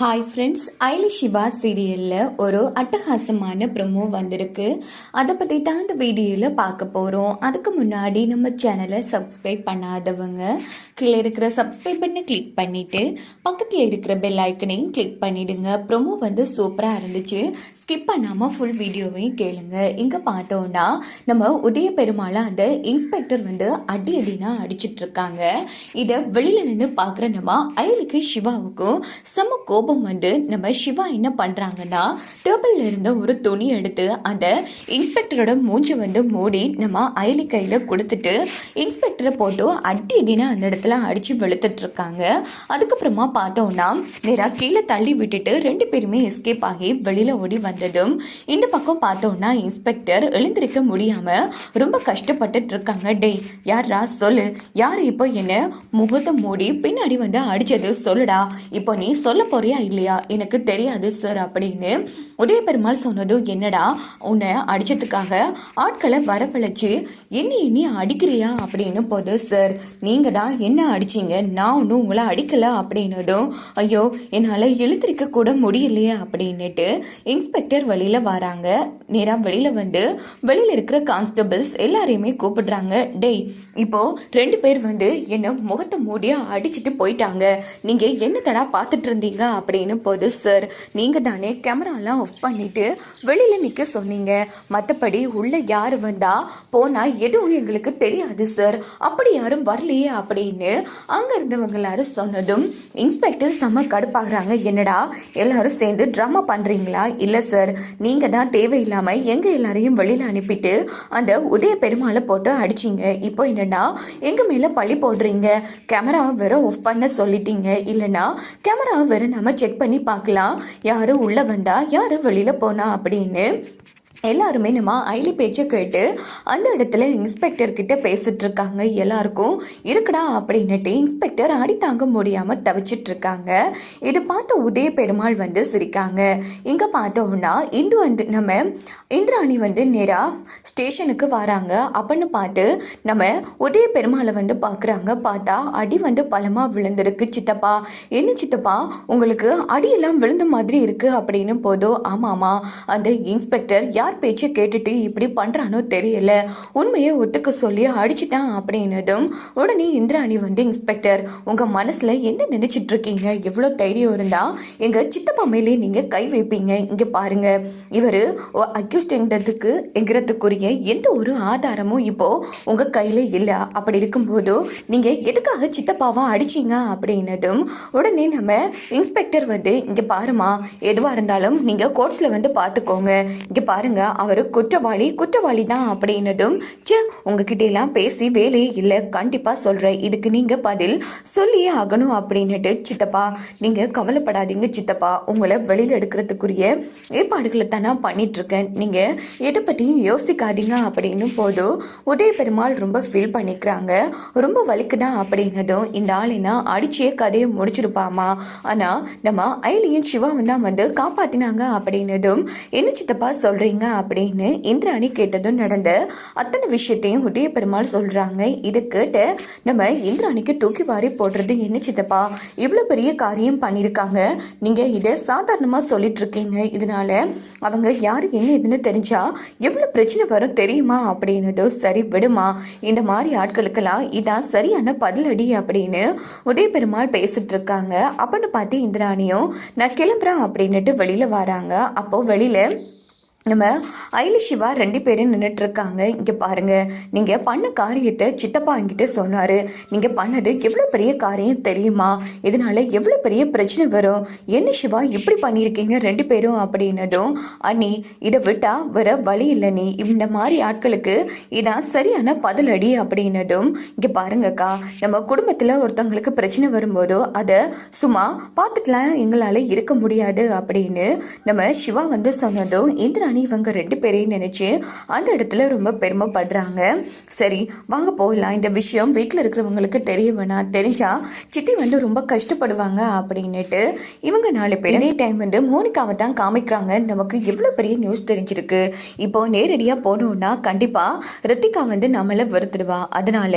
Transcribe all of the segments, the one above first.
Hi friends ஐலி Siva சீரியலில் ஒரு அட்டகாசமான ப்ரொமோ வந்திருக்கு. அதை பற்றி தான் இந்த வீடியோவில் பார்க்க போகிறோம் அதுக்கு முன்னாடி நம்ம சேனலை சப்ஸ்கிரைப் பண்ணாதவங்க கீழே இருக்கிற சப்ஸ்கிரைப் பண்ண கிளிக் பண்ணிவிட்டு பக்கத்தில் இருக்கிற பெல் ஐக்கனையும் கிளிக் பண்ணிவிடுங்க ப்ரொமோ வந்து சூப்பராக இருந்துச்சு. ஸ்கிப் பண்ணாமல் ஃபுல் வீடியோவையும் கேளுங்க. இங்கே பார்த்தோன்னா நம்ம உதய பெருமாளை அந்த இன்ஸ்பெக்டர் வந்து அடி அடினா அடிச்சிட்ருக்காங்க இதை வெளியில் நின்று பார்க்குற நம்ம ஐலிக்கு சிவாவுக்கும் செம கோபம் வந்து நம்ம சிவா என்ன பண்ணுறாங்கன்னா டேபிளில் இருந்த ஒரு துணி எடுத்து அந்த இன்ஸ்பெக்டரோட மூஞ்சி வந்து மூடி நம்ம அயலி கையில் கொடுத்துட்டு இன்ஸ்பெக்டரை போட்டு அடி அடினா அந்த இடத்துல அடித்து வெளுத்துட்ருக்காங்க அதுக்கப்புறமா பார்த்தோன்னா நேராக கீழே தள்ளி விட்டுட்டு ரெண்டு பேருமே எஸ்கேப் ஆகி வெளியில் ஓடி வந்ததும் இந்த பக்கம் பார்த்தோன்னா இன்ஸ்பெக்டர் எழுந்திருக்க முடியாமல் ரொம்ப கஷ்டப்பட்டுட்டு இருக்காங்க. டேய் யாரா சொல்லு? யார் இப்போ என்ன முகத்தை மூடி பின்னாடி வந்து அடிச்சது சொல்லுடா. இப்போ நீ சொல்ல போறியா இல்லையா? எனக்கு தெரியாது சார் அப்படின்னு. உதய பெருமாள் சொன்னதும் என்னடா? உன்னை அடிச்சதுக்காக ஆட்களை வரவழைச்சு என்ன நீ அடிக்கிறியா அப்படின்னு போது சார் நீங்கள் தான் என்ன அடிச்சீங்க? நான் ஒன்றும் உங்களை அடிக்கல அப்படின்னதும் ஐயோ என்னால் எழுந்திருக்க கூட முடியலையே அப்படின்னுட்டு இன்ஸ்பெக்டர் வெளியில் வராங்க. நேராக வெளியில் வந்து வெளியில் இருக்கிற கான்ஸ்டபிள்ஸ் எல்லாரையுமே கூப்பிடுறாங்க. டேய் இப்போ ரெண்டு பேர் வந்து என்னை முகத்தை மூடியாக அடிச்சுட்டு போயிட்டாங்க. நீங்கள் என்ன தடா பார்த்துட்டு இருந்தீங்க அப்படின்னு அப்படின்னு போது சார் நீங்கள் தானே கேமராலாம் ஆஃப் பண்ணிவிட்டு வெளியில் நிற்க சொன்னீங்க. மற்றபடி உள்ளே யார் வந்தால் போனால் எதுவும் எங்களுக்கு தெரியாது சார் அப்படி யாரும் வரலையே அப்படின்னு அங்கே இருந்தவங்க எல்லாரும் சொன்னதும் இன்ஸ்பெக்டர் செம்ம கடுப்பாகிறாங்க. என்னடா எல்லாரும் சேர்ந்து ட்ராமா பண்ணுறீங்களா இல்லை சார் நீங்கள் தான் தேவையில்லாமல் எங்கள் எல்லாரையும் வெளியில் அனுப்பிட்டு அந்த உதய பெருமாளை போட்டு அடிச்சிங்க. இப்போ என்னன்னா எங்கள் மேலே பழி போடுறீங்க? கேமராவை வேற ஆஃப் பண்ண சொல்லிட்டீங்க. இல்லைன்னா கேமராவை வேற நம்ம செக் பண்ணி பார்க்கலாம். யாரும் உள்ளே வந்தா யாரு வெளியில் போனா அப்படின்னு. எல்லாருமே நம்ம ஐலி பேச்சை கேட்டு அந்த இடத்துல இன்ஸ்பெக்டர் கிட்ட பேசிட்டு இருக்காங்க எல்லாருக்கும். இருக்குடா அப்படின்னுட்டு இன்ஸ்பெக்டர் அடி தாங்க முடியாம தவிச்சிட்டு இருக்காங்க இது பார்த்த உதய பெருமாள் வந்து சிரிக்காங்க. இங்க பார்த்தோம்னா இந்து வந்து நம்ம இந்திராணி வந்து நேரா ஸ்டேஷனுக்கு வராங்க. அப்படின்னு பார்த்து நம்ம உதய பெருமாளை வந்து பார்க்குறாங்க பார்த்தா அடி வந்து பலமா விழுந்திருக்கு சித்தப்பா. என்ன சித்தப்பா? உங்களுக்கு அடியெல்லாம் விழுந்த மாதிரி இருக்கு அப்படின்னு போதோ ஆமாமா அந்த இன்ஸ்பெக்டர் யார் பேச்சை கேட்டுட்டு இப்படி பண்ணுறானோ தெரியல. உண்மையை ஒத்துக்க சொல்லி அடிச்சிட்டான் அப்படின்னதும் உடனே இந்திராணி வந்து இன்ஸ்பெக்டர் உங்கள் மனசில் என்ன நினச்சிட்டு இருக்கீங்க? எவ்வளோ தைரியம் இருந்தால் எங்கள் சித்தப்பா மேலே நீங்கள் கை வைப்பீங்க. இங்கே பாருங்க. இவர் அக்யூஸ்ட்ன்றதுக்கு எங்கிறதுக்குரிய எந்த ஒரு ஆதாரமும் இப்போ உங்கள் கையில் இல்லை. அப்படி இருக்கும்போது நீங்கள் எதுக்காக சித்தப்பாவை அடிச்சீங்க? அப்படின்னதும் உடனே நம்ம இன்ஸ்பெக்டர் வந்து இங்கே பாருமா எதுவாக இருந்தாலும் நீங்கள் கோர்ட்ஸில் வந்து பார்த்துக்கோங்க இங்கே அவர் குற்றவாளி குற்றவாளி தான் அப்படின்னதும் சே உங்ககிட்ட எல்லாம் பேசி வேலையே இல்லை கண்டிப்பாக சொல்கிறேன் இதுக்கு நீங்கள் பதில் சொல்லியே ஆகணும் அப்படின்னுட்டு சித்தப்பா நீங்கள் கவலைப்படாதீங்க சித்தப்பா. உங்களை வெளியில் எடுக்கிறதுக்குரிய ஏற்பாடுகளை தான் நான் பண்ணிகிட்ருக்கேன் நீங்கள் எதை பற்றியும் யோசிக்காதீங்க அப்படின்னு போதும் உதய பெருமாள் ரொம்ப ஃபீல் பண்ணிக்கிறாங்க. ரொம்ப வலிக்குதா அப்படின்னதும் இந்த ஆளினா அடிச்சே கதையை முடிச்சிருப்பாமா? ஆனால் நம்ம ஐலியும் சிவாவும் தான் வந்து காப்பாற்றினாங்க அப்படின்னதும் என்ன சித்தப்பா சொல்கிறீங்க அப்படின்னு இந்திராணி கேட்டதும் நடந்த அத்தனை விஷயத்தையும் உதய பெருமாள் சொல்கிறாங்க இதை கேட்டு நம்ம இந்திராணிக்கு தூக்கி வாரி போடுறது என்ன சித்தப்பா? இவ்வளோ பெரிய காரியம் பண்ணியிருக்காங்க. நீங்கள் இதை சாதாரணமாக சொல்லிட்டு இருக்கீங்க இதனால அவங்க யார் என்ன இதுன்னு தெரிஞ்சா எவ்வளோ பிரச்சனை வரும் தெரியுமா அப்படின்னதோ சரி விடுமா. இந்த மாதிரி ஆட்களுக்கெல்லாம் இதான் சரியான பதிலடி அப்படின்னு உதய பெருமாள் பேசிட்டு இருக்காங்க அப்படின்னு பார்த்து இந்திராணியும் நான் கிளம்புறேன் அப்படின்னுட்டு வெளியில் வராங்க. அப்போது வெளியில் நம்ம ஐலி சிவா ரெண்டு பேரும் நின்றுட்டு இருக்காங்க இங்கே பாருங்க. நீங்கள் பண்ண காரியத்தை சித்தப்பா என்கிட்ட சொன்னார். நீங்கள் பண்ணது எவ்வளோ பெரிய காரியம் தெரியுமா? இதனால் எவ்வளோ பெரிய பிரச்சனை வரும்? என்ன சிவா இப்படி பண்ணியிருக்கீங்க ரெண்டு பேரும் அப்படின்னதும் அண்ணி இதை விட்டால் வர வழி இல்லை நீ. இந்த மாதிரி ஆட்களுக்கு இதான் சரியான பதிலடி அப்படின்னதும் இங்கே பாருங்கக்கா நம்ம குடும்பத்தில் ஒருத்தவங்களுக்கு பிரச்சனை வரும்போதோ அதை சும்மா பார்த்துக்கலாம் எங்களால் இருக்க முடியாது அப்படின்னு நம்ம சிவா வந்து சொன்னதும் இந்திரா இந்திராணி இவங்க ரெண்டு பேரையும் நினச்சி அந்த இடத்துல ரொம்ப பெருமைப்படுறாங்க. சரி வாங்க போகலாம். இந்த விஷயம் வீட்டில் இருக்கிறவங்களுக்கு தெரிய வேணாம் தெரிஞ்சா சித்தி வந்து ரொம்ப கஷ்டப்படுவாங்க அப்படின்னுட்டு இவங்க நாலு பேர் இதே டைம் வந்து மோனிகாவை தான் காமிக்கிறாங்க. நமக்கு எவ்வளோ பெரிய நியூஸ் தெரிஞ்சிருக்கு. இப்போ நேரடியாக போனோம்னா கண்டிப்பாக ரித்திகா வந்து நம்மளை வருத்திடுவா அதனால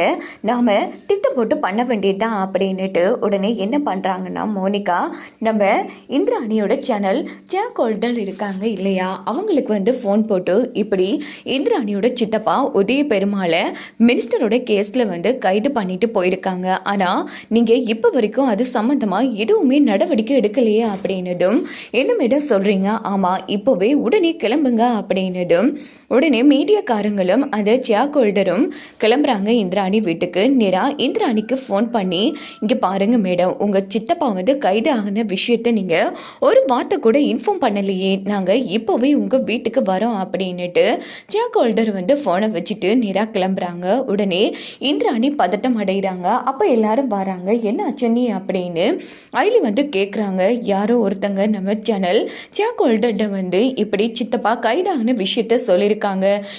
நாம் திட்டம் போட்டு பண்ண வேண்டியதுதான் அப்படின்னுட்டு உடனே என்ன பண்ணுறாங்கன்னா மோனிகா நம்ம இந்திராணியோட சேனல் ஜாக் ஹோல்டர் இருக்காங்க இல்லையா? அவங்களுக்கு வந்து ஃபோன் போட்டு இப்படி இந்திராணியோட சித்தப்பா உதய பெருமாளை மினிஸ்டரோட கேஸில் வந்து கைது பண்ணிட்டு போயிருக்காங்க. ஆனால் நீங்கள் இப்போ வரைக்கும் அது சம்மந்தமாக எதுவுமே நடவடிக்கை எடுக்கலையே அப்படின்னதும் என்னமேடம் சொல்கிறீங்க ஆமாம் இப்போவே உடனே கிளம்புங்க அப்படின்னதும் உடனே மீடியாக்காரங்களும் அந்த ஜாக் ஹோல்டரும் கிளம்புறாங்க. இந்திராணி வீட்டுக்கு. நேராக இந்திராணிக்கு ஃபோன் பண்ணி இங்கே பாருங்க மேடம் உங்கள் சித்தப்பா வந்து கைது ஆகின விஷயத்த நீங்கள் ஒரு வார்த்தை கூட இன்ஃபார்ம் பண்ணலையே. நாங்கள் இப்போவே உங்கள் வீட்டுக்கு வரோம் அப்படின்னுட்டு ஜாக் ஹோல்டர் வந்து ஃபோனை வச்சுட்டு நேராக கிளம்புறாங்க. உடனே இந்திராணி பதட்டம் அடைகிறாங்க. அப்போ எல்லாரும் வராங்க. என்ன அச்சனி அப்படின்னு ஐலி வந்து கேட்குறாங்க யாரோ ஒருத்தங்க நம்ம சேனல் ஜாக் ஹோல்டர்கிட்ட வந்து இப்படி சித்தப்பா கைதான விஷயத்த சொல்லியிருக்காங்க.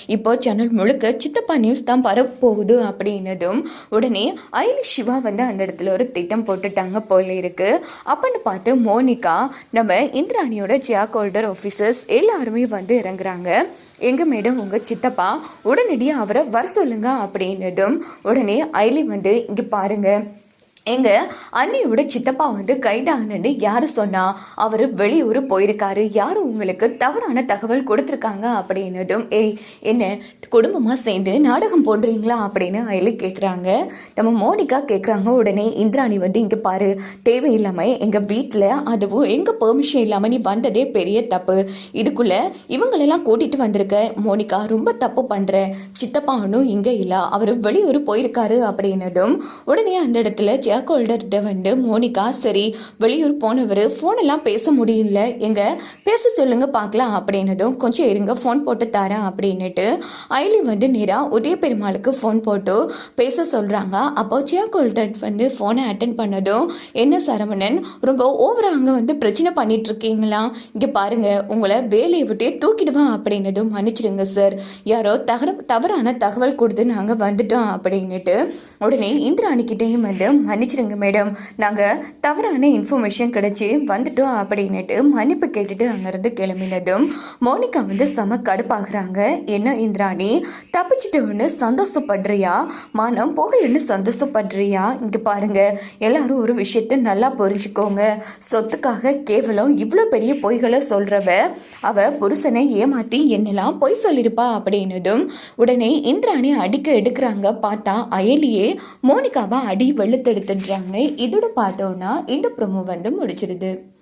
இப்போ சேனல் முழுக்க சித்தப்பா நியூஸ் தான் பரப்போகுது அப்படின்னதும் உடனே ஐலி சிவா வந்து அந்த இடத்துல ஒரு திட்டம் போட்டுட்டாங்க போல இருக்கு. அப்படின்னு பார்த்து மோனிகா நம்ம இந்திராணியோட ஜியாக் ஹோல்டர் ஆஃபீஸர்ஸ் எல்லாருமே வந்து இறங்குறாங்க. எங்கள் மேடம் உங்கள் சித்தப்பா உடனடியாக அவரை வர சொல்லுங்க அப்படின்னதும் உடனே ஐலி வந்து இங்கே பாருங்கள் எங்க அண்ணியோட சித்தப்பா வந்து கைதாகணுன்னு யாரு சொன்னா அவர் வெளியூர் போயிருக்காரு. யாரும் உங்களுக்கு தவறான தகவல் கொடுத்துருக்காங்க அப்படின்னதும் ஏய் என்ன குடும்பமாக சேர்ந்து நாடகம் போடுறீங்களா? அப்படின்னு அயலி கேட்குறாங்க நம்ம மோனிகா கேட்குறாங்க உடனே இந்திராணி வந்து இங்கே பாரு தேவையில்லாமல் எங்கள் வீட்டில் அதுவும் எங்கள் பெர்மிஷன் இல்லாமல் நீ வந்ததே பெரிய தப்பு. இதுக்குள்ள இவங்களெல்லாம் கூட்டிட்டு வந்திருக்க. மோனிகா ரொம்ப தப்பு பண்ணுற சித்தப்பா ஒன்றும் இங்கே இல்லை அவர் வெளியூர் போயிருக்காரு அப்படின்னதும் உடனே அந்த இடத்துல ஸ்டேக்ஹோல்டர்கிட்ட வந்து மோனிகா சரி வெளியூர் போனவர் ஃபோனெல்லாம் பேச முடியல. எங்க பேச சொல்லுங்க பார்க்கலாம் அப்படின்னதும் கொஞ்சம் இருங்க ஃபோன் போட்டு தரேன் அப்படின்னுட்டு ஐலி வந்து நேராக உதய பெருமாளுக்கு ஃபோன் போட்டு பேச சொல்கிறாங்க அப்போ ஸ்டேக்ஹோல்டர் வந்து ஃபோனை அட்டன் பண்ணதும் என்ன சரவணன் ரொம்ப ஓவராக அங்கே வந்து பிரச்சனை பண்ணிட்டு இருக்கீங்களா? இங்கே பாருங்க உங்களை வேலையை விட்டே தூக்கிடுவான் அப்படின்னதும் மன்னிச்சிடுங்க சார் யாரோ தகர தவறான தகவல் கொடுத்து நாங்கள் வந்துட்டோம் அப்படின்னுட்டு உடனே இந்திராணிக்கிட்டேயும் வந்து மன்னி மன்னிச்சிடுங்க மேடம் நாங்கள் தவறான இன்ஃபர்மேஷன் கிடச்சி வந்துட்டோம் அப்படின்னுட்டு மன்னிப்பு கேட்டுட்டு அங்கேருந்து கிளம்பினதும் மோனிகா வந்து செம கடுப்பாகிறாங்க. என்ன இந்திராணி தப்பிச்சிட்டோன்னு சந்தோஷப்படுறியா? மானம் போகலன்னு சந்தோஷப்படுறியா? இங்கே பாருங்க எல்லாரும் ஒரு விஷயத்த நல்லா புரிஞ்சுக்கோங்க. சொத்துக்காக கேவலம் இவ்வளோ பெரிய பொய்களை சொல்கிறவ அவ புருஷனை ஏமாற்றி என்னெல்லாம் பொய் சொல்லியிருப்பா அப்படின்னதும் உடனே இந்திராணி அடிக்க எடுக்கிறாங்க. பார்த்தா அயலியே மோனிகாவை அடி வெளுத்தெடுத்துடுறாங்க இதோட பார்த்தோன்னா இந்த ப்ரொமோ வந்து முடிச்சிருது.